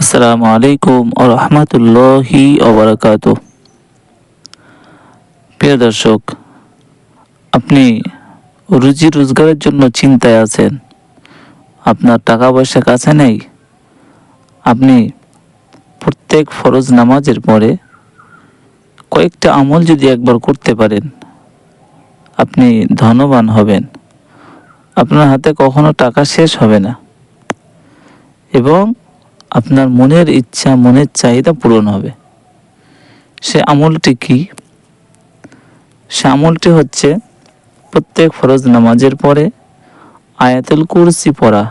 আসসালামু আলাইকুম ও রহমতুল্লাহি ওবরাকাত প্রিয় দর্শক, আপনি রুজি রোজগারের জন্য চিন্তায় আছেন? আপনার টাকা পয়সা কাছে নেই? আপনি প্রত্যেক ফরজ নামাজের পরে কয়েকটা আমল যদি একবার করতে পারেন, আপনি ধনবান হবেন। আপনার হাতে কখনো টাকা শেষ হবে না। এবং আপনার মনের ইচ্ছা, মনের চাহিদা পূরণ হবে। সে আমলটি কি? সে আমলটি হচ্ছে প্রত্যেক ফরজ নামাজের পরে আয়াতুল কুরসি পড়া।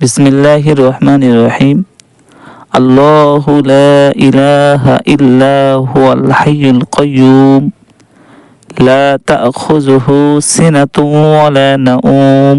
বিসমিল্লাহ রহমান রহিম। আল্লাহ লা ইলাহা লা তাখুযুহু সিনাতুন ওয়ালা নাউম।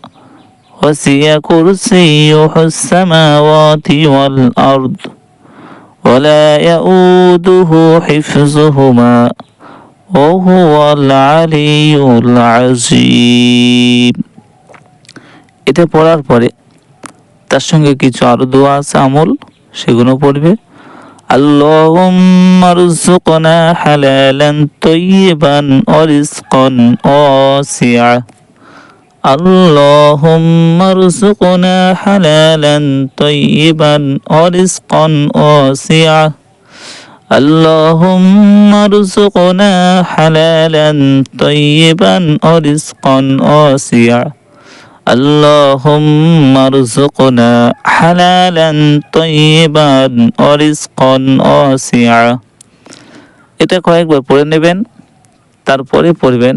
وسع كرسيه السماوات والأرض ولا يؤوده حفظهما وهو العلي العظيم এটা পড়ার পরে তার সঙ্গে কিছু আরো দোয়া আছে আমল সেগুলো পড়বে اللهم ارزقنا حلالا طيبا ورزقا واسعا اللهم ارزقنا حلالا طيبا ورزقا واسعا اللهم ارزقنا حلالا طيبا ورزقا واسعا اللهم ارزقنا حلالا طيبا ورزقا واسعا এটা কয়েকবার পড়ে নেবেন তারপরে পড়বেন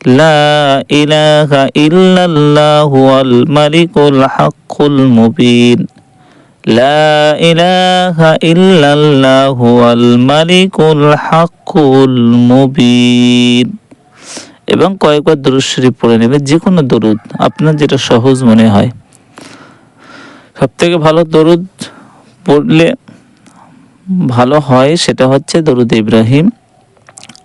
لا إله إلا الله هو الملك الحق المبين لا إله إلا الله هو الملك الحق المبين এবং কয়েকবার দরুদ শরীফ পড়ে নেবে যে কোনো দরুদ আপনার যেটা সহজ মনে হয় সব থেকে ভালো দরুদ পড়লে ভালো হয় সেটা হচ্ছে দরুদ ইব্রাহিম